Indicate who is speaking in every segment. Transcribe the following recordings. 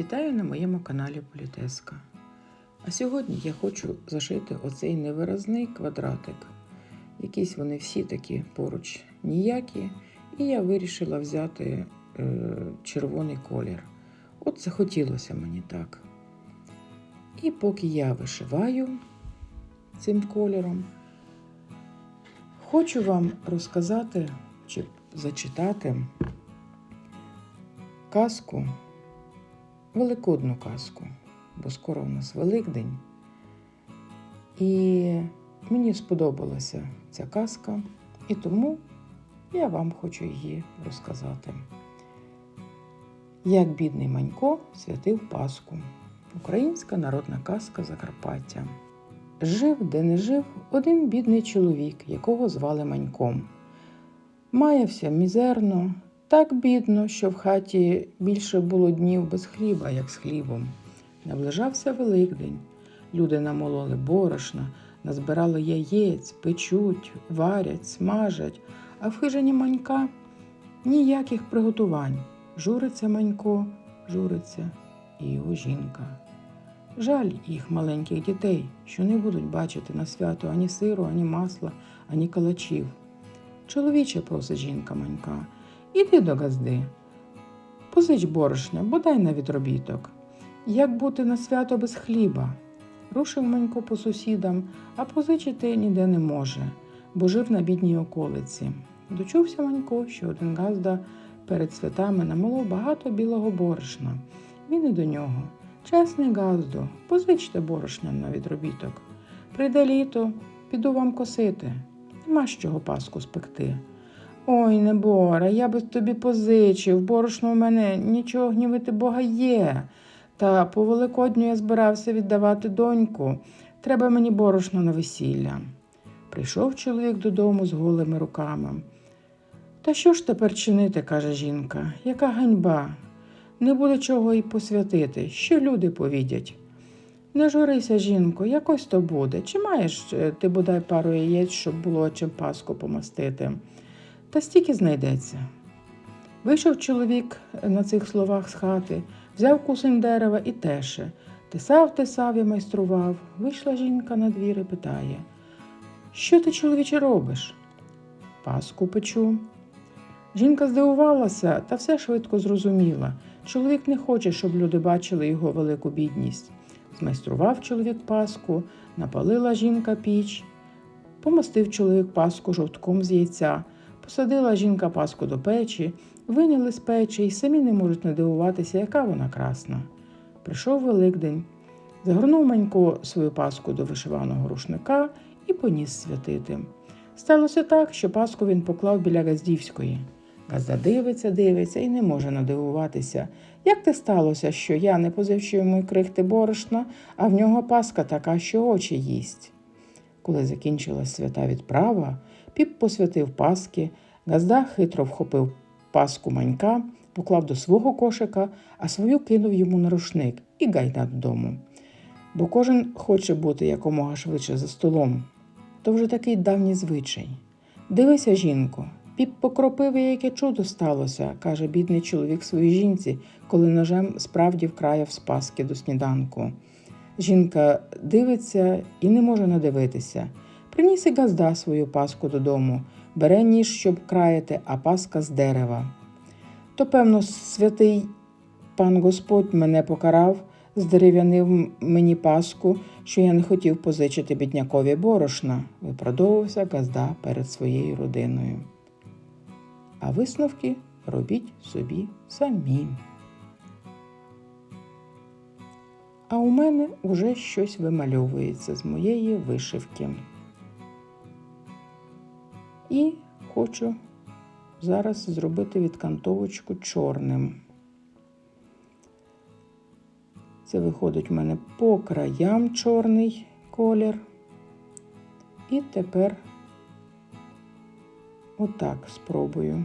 Speaker 1: Вітаю на моєму каналі Політеска. А сьогодні я хочу зашити оцей невиразний квадратик. Якісь вони всі такі поруч ніякі. І я вирішила взяти е, червоний колір. От захотілося мені так. І поки я вишиваю цим кольором, хочу вам розказати чи зачитати казку, великодну казку, бо скоро у нас Великдень. І мені сподобалася ця казка, і тому я вам хочу її розказати. Як бідний Манько святив Пасху. Українська народна казка Закарпаття. Жив, де не жив, один бідний чоловік, якого звали Маньком. Маявся мізерно, так бідно, що в хаті більше було днів без хліба, як з хлібом. Наближався Великдень. Люди намололи борошна, назбирали яєць, печуть, варять, смажать, а в хижині манька ніяких приготувань. Журиться манько, журиться і його жінка. Жаль їх маленьких дітей, що не будуть бачити на свято ані сиру, ані масла, ані калачів. Чоловіче просить жінка манька, іди до газди. Позич борошня, бодай на відробіток. Як бути на свято без хліба? Рушив Манько по сусідам, а позичити ніде не може, бо жив на бідній околиці. Дочувся Манько, що один газда перед святами намолов багато білого борошна. Він і до нього. Чесний газдо, позичте борошня на відробіток. Прийде літо, піду вам косити. Нема з чого паску спекти. Ой, небора, я би тобі позичив, борошно у мене нічого гнівити Бога є. Та по Великодню я збирався віддавати доньку. Треба мені борошно на весілля. Прийшов чоловік додому з голими руками. Та що ж тепер чинити, каже жінка, яка ганьба? Не буде чого й посвятити, що люди повідять. Не журися, жінко, якось то буде. Чи маєш е, ти бодай пару яєць, щоб було чим паску помастити? Та стільки знайдеться. Вийшов чоловік на цих словах з хати, взяв кусень дерева і теше. Тесав, тесав і майстрував. Вийшла жінка на двір і питає: Що ти, чоловіче, робиш? Паску печу. Жінка здивувалася та все швидко зрозуміла. Чоловік не хоче, щоб люди бачили його велику бідність. Змайстрував чоловік паску, напалила жінка піч, помастив чоловік паску жовтком з яйця, посадила жінка паску до печі, виняли з печі і самі не можуть надивуватися, яка вона красна. Прийшов Великдень, загорнув Манько свою паску до вишиваного рушника і поніс святити. Сталося так, що паску він поклав біля Газдівської. Газда дивиться, дивиться і не може надивуватися. Як те сталося, що я не позивчу йому крихти борошна, а в нього паска така, що очі їсть. Коли закінчилась свята відправа, піп посвятив паски, Газда хитро вхопив паску манька, поклав до свого кошика, а свою кинув йому на рушник і гайда додому. Бо кожен хоче бути якомога швидше за столом. То вже такий давній звичай. Дивися, жінко, піп покропив, яке чудо сталося, каже бідний чоловік своїй жінці, коли ножем справді вкраяв з паски до сніданку. Жінка дивиться і не може надивитися. Приніс і газда свою паску додому, бере ніж, щоб краяти, а паска з дерева. То, певно, святий пан Господь мене покарав, здерев'янив мені паску, що я не хотів позичити біднякові борошна, виправдовувався газда перед своєю родиною. А висновки робіть собі самі. А у мене уже щось вимальовується з моєї вишивки. І хочу зараз зробити відкантовочку чорним. Це виходить в мене по краям чорний колір. І тепер отак спробую.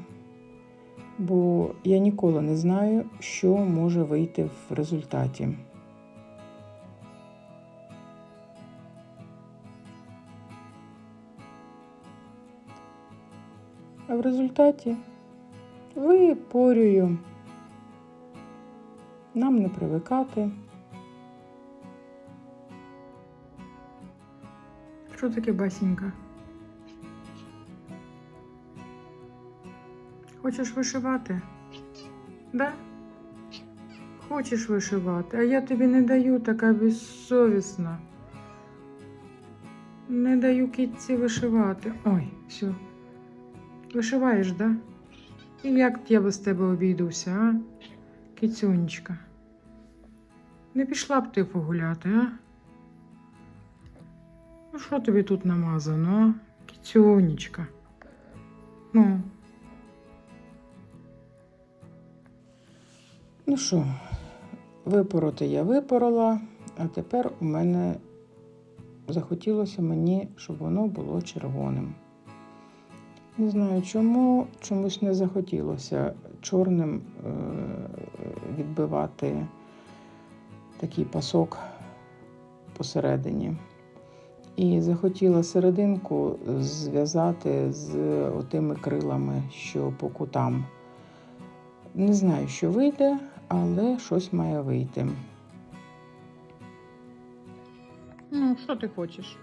Speaker 1: Бо я ніколи не знаю, що може вийти в результаті. А в результаті випорюю Нам не привикати. Що таке басінька? Хочеш вишивати? Да? Хочеш вишивати, а я тобі не даю така безсовісна. Не даю кітці вишивати. Ой, все. Вишиваєш, да? І як я без тебе обійдуся, а? Кіцюнечка. Не пішла б ти погуляти, а? Ну, що тобі тут намазано, а? Кіцюнечка. Ну. Ну що, випороти я випорола, а тепер у мене захотілося мені, щоб воно було червоним. Не знаю чому, чомусь не захотілося чорним е, відбивати такий пасок посередині. І захотіла серединку зв'язати з отими крилами, що по кутам. Не знаю, що вийде, але щось має вийти. Ну, що ти хочеш?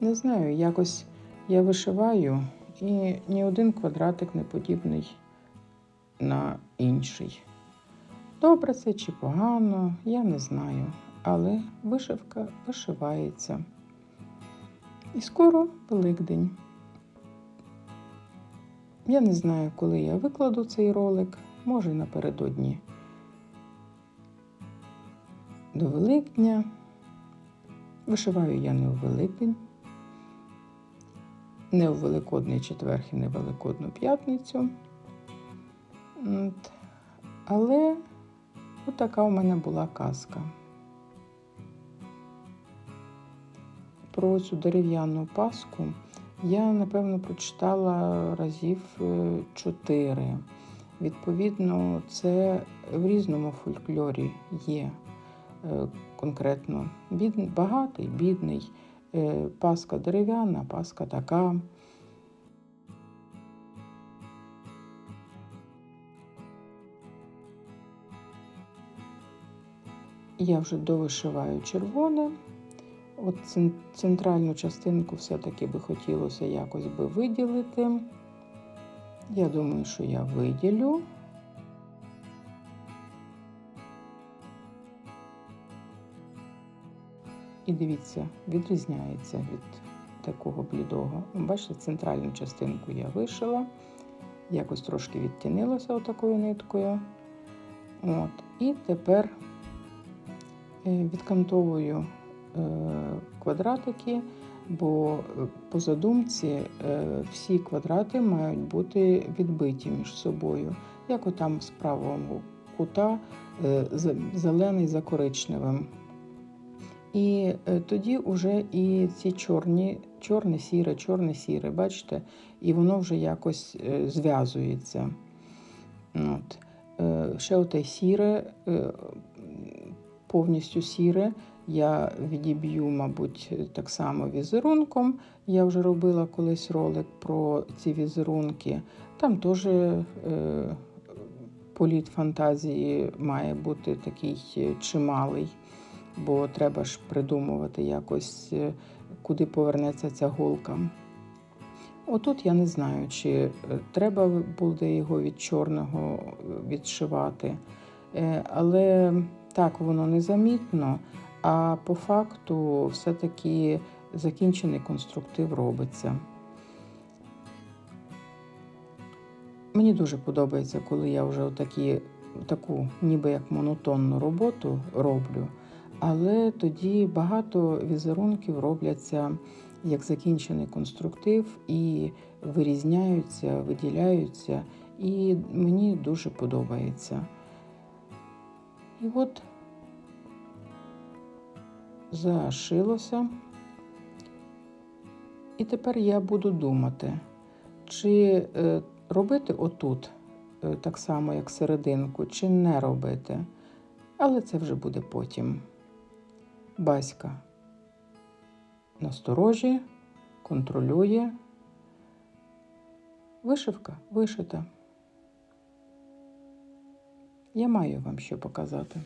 Speaker 1: Не знаю, якось я вишиваю, і ні один квадратик не подібний на інший. Добре це чи погано, я не знаю, але вишивка вишивається. І скоро Великдень. Я не знаю, коли я викладу цей ролик, може напередодні до Великдня. Вишиваю я не у Великдень, не у Великодний четвер і не в Великодну п'ятницю. От. Але отака у мене була казка. Про цю дерев'яну паску я, напевно, прочитала разів е, чотири. Відповідно, це в різному фольклорі є е, конкретно бідний, багатий, бідний, паска дерев'яна, паска така. Я вже довишиваю червоне. От центральну частинку все-таки би хотілося якось би виділити. Я думаю, що я виділю. І дивіться, відрізняється від такого блідого. Бачите, центральну частинку я вишила, якось трошки відтінилося отакою ниткою. От. І тепер е, відкантовую е, квадратики, бо по задумці е, всі квадрати мають бути відбиті між собою, як отам з правого кута зелений за коричневим. І е, тоді вже і ці чорні, чорне сіре, чорне сіре, бачите, і воно вже якось е, зв'язується. От. Е, Ще оте сіре, повністю сіре. Я відіб'ю, мабуть, так само візерунком. Я вже робила колись ролик про ці візерунки. Там теж е, політ фантазії має бути такий чималий, бо треба ж придумувати якось, е, куди повернеться ця голка. Отут я не знаю, чи е, треба буде його від чорного е, відшивати. Але так воно незамітно, а по факту все-таки закінчений конструктив робиться. Мені дуже подобається, коли я вже отакі, таку ніби як монотонну роботу роблю, але тоді багато візерунків робляться як закінчений конструктив і вирізняються, виділяються, і мені дуже подобається. І от зашилося. І тепер я буду думати, чи е, робити отут е, так само, як серединку, чи не робити. Але це вже буде потім. Баська. насторожі, контролює. Вишивка вишита. Я маю вам що показати.